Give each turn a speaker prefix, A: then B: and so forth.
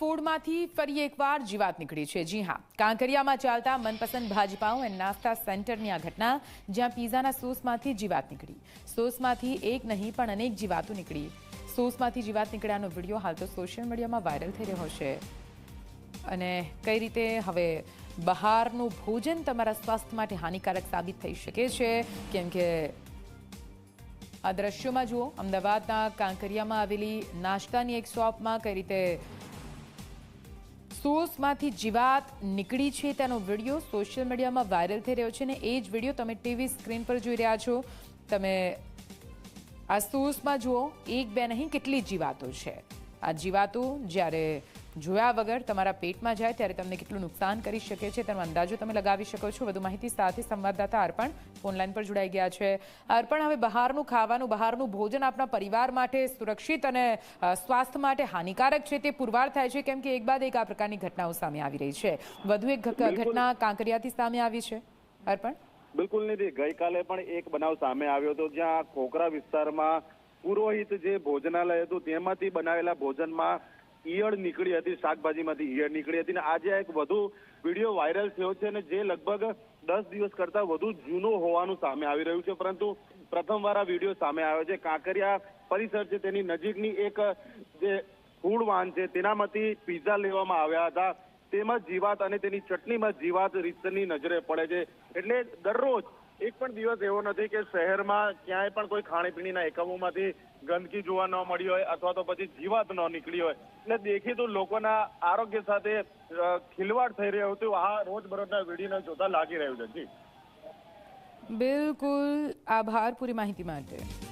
A: ફૂડમાંથી ફરી એકવાર જીવાત નીકળી છે. જી હા, કાંકરિયામાં ચાલતા મનપસંદ ભાજપાઓ એન્ડ નાસ્તા સેન્ટરની આ ઘટના, જ્યાં પીઝાના સોસમાંથી જીવાત નીકળી. સોસમાંથી એક નહીં, પણ અનેક જીવાતો નીકળી. સોસમાંથી જીવાત નીકળ્યાનો વીડિયો હાલ તો સોશિયલ મીડિયામાં વાયરલ થઈ રહ્યો છે. અને કઈ રીતે હવે બહારનું ભોજન તમારા સ્વાસ્થ્ય માટે હાનિકારક સાબિત થઈ શકે છે, કેમ કે આ દ્રશ્યોમાં જુઓ, અમદાવાદના કાંકરિયામાં આવેલી નાસ્તાની એક શોપમાં કઈ રીતે સોસમાંથી જીવાત નીકળી છે તેનો વીડિયો સોશિયલ મીડિયામાં વાયરલ થઈ રહ્યો છે અને એ જ વીડિયો તમે ટીવી સ્ક્રીન પર જોઈ રહ્યા છો. તમે આ સોસમાં જુઓ, એક બે નહીં, કેટલી જીવાતો છે. આ જીવાતો જ્યારે જોયા વગર તમારા પેટમાં જાય ત્યારે તમને કેટલું નુકસાન કરી શકે છે તેનો અંદાજો તમે લગાવી શકો છો. વધુ માહિતી સાથે સંવાદદાતા અર્પણ ફોનલાઈન પર જોડાઈ ગયા છે. અર્પણ હવે બહારનું ખાવાનું બહારનું ભોજન આપણા પરિવાર માટે સુરક્ષિત અને સ્વાસ્થ્ય માટે હાનિકારક છે તે પુરવાર થાય છે કેમ કે એક બાદ એક આ પ્રકારની ઘટનાઓ સામે આવી રહી છે. વધુ એક ઘટના કાંકરિયાથી સામે આવી છે. અર્પણ?
B: બિલકુલ નિધિ ગઈકાલે પણ એક બનાવ સામે આવ્યો હતો જ્યાં કોકરા વિસ્તારમાં પુરોહિત જે ભોજનાલય હતું તેમાંથી બનાવેલા ભોજનમાં ઈયળ નીકળી હતી, શાકભાજીમાંથી ઈયળ નીકળી હતી અને આજે એક વધુ વીડિયો વાયરલ થયો છે અને જે લગભગ દસ દિવસ કરતા વધુ જૂનો હોવાનું સામે આવી રહ્યું છે. પરંતુ પ્રથમવાર આ વીડિયો સામે આવ્યો છે. કાંકરિયા પરિસર છે, તેની નજીકની એક જે ફૂડ વાન છે, તેનામાંથી પીઝા લેવામાં આવ્યા હતા. તેમાં જીવાત અને તેની ચટણીમાં જીવાત રીતની નજરે પડે છે. એટલે દરરોજ એક પણ દિવસ એવો નથી કે શહેરમાં ક્યાંય પણ કોઈ ખાણીપીણીના એકમોમાંથી ગંદકી જોવા ન મળી હોય અથવા તો પછી જીવાત ન નીકળી હોય. એટલે દેખીતું લોકોના આરોગ્ય સાથે ખિલવાડ થઈ રહ્યો હતું. આ રોજબરોજના વિડીયોને જોતા લાગી રહ્યું છે. જી.
A: બિલકુલ. આભાર પૂરી માહિતી માટે.